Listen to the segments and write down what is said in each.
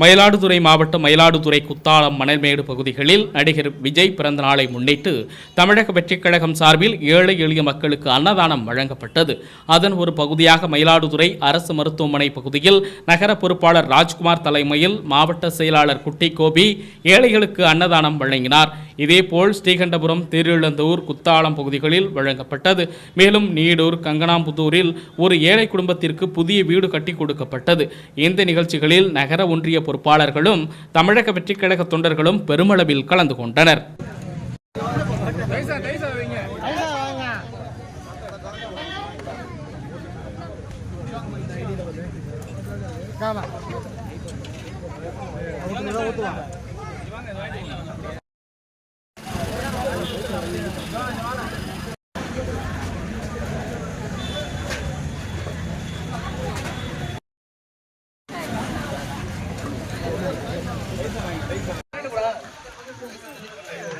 மயிலாடுதுறை மாவட்டம் மயிலாடுதுறை குத்தாலம் மணல்மேடு பகுதிகளில் நடிகர் விஜய் பிறந்த நாளை முன்னிட்டு தமிழக வெற்றிக் கழகம் சார்பில் ஏழை எளிய மக்களுக்கு அன்னதானம் வழங்கப்பட்டது. அதன் ஒரு பகுதியாக மயிலாடுதுறை அரசு மருத்துவமனை பகுதியில் நகர பொறுப்பாளர் ராஜ்குமார் தலைமையில் மாவட்ட செயலாளர் குட்டி கோபி ஏழைகளுக்கு அன்னதானம் வழங்கினார். இதேபோல் ஸ்ரீகண்டபுரம் திருஇழந்தூர் குத்தாலம் பகுதிகளில் வழங்கப்பட்டது. மேலும் நீடூர் கங்கனாம்புதூரில் ஒரு ஏழை குடும்பத்திற்கு புதிய வீடு கட்டி கொடுக்கப்பட்டது. இந்த நிகழ்ச்சிகளில் நகர ஒன்றிய பொறுப்பாளர்களும் தமிழக வெற்றிக் கழக தொண்டர்களும் பெருமளவில் கலந்து கொண்டனர்.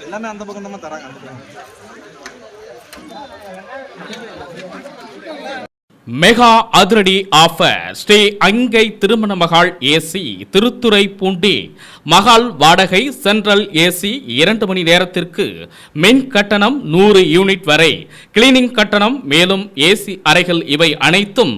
எல்லாமே அந்த பக்கம் தான் தராங்க அந்த பக்கம். மெகா அதிரடி ஆஃபர். ஸ்ரீ அங்கை திருமண மகால் ஏசி திருத்துறை பூண்டி. மகால் வாடகை சென்ட்ரல் ஏசி இரண்டு மணி நேரத்திற்கு மின் கட்டணம் நூறு யூனிட் வரை. கிளீனிங் கட்டணம் மேலும் ஏசி அறைகள் இவை அனைத்தும்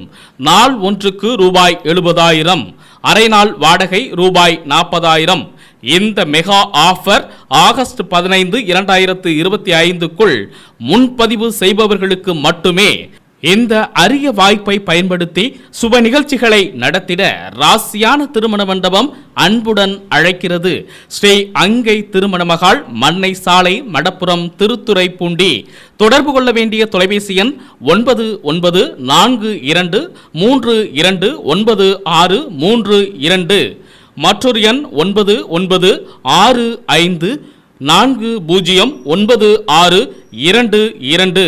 நாள் ஒன்றுக்கு ரூபாய் எழுபதாயிரம். அரை நாள் வாடகை ரூபாய் நாற்பதாயிரம். இந்த மெகா ஆஃபர் ஆகஸ்ட் பதினைந்து இரண்டாயிரத்து இருபத்தி ஐந்துக்குள் முன்பதிவு செய்பவர்களுக்கு மட்டுமே இந்த அரிய வாய்ப்பை பயன்படுத்தி சுப நிகழ்ச்சிகளை நடத்திட ராசியான திருமண மண்டபம் அன்புடன் அழைக்கிறது. ஸ்ரீ அங்கை திருமண மகால் மண்ணை சாலை மடப்புறம் திருத்துறைப்பூண்டி. தொடர்பு கொள்ள வேண்டிய தொலைபேசி எண் ஒன்பது ஒன்பது நான்கு இரண்டு மூன்று இரண்டு ஒன்பது ஆறு மூன்று இரண்டு. மற்றொரு எண் ஒன்பது ஒன்பது ஆறு ஐந்து நான்கு பூஜ்ஜியம் ஒன்பது ஆறு இரண்டு இரண்டு.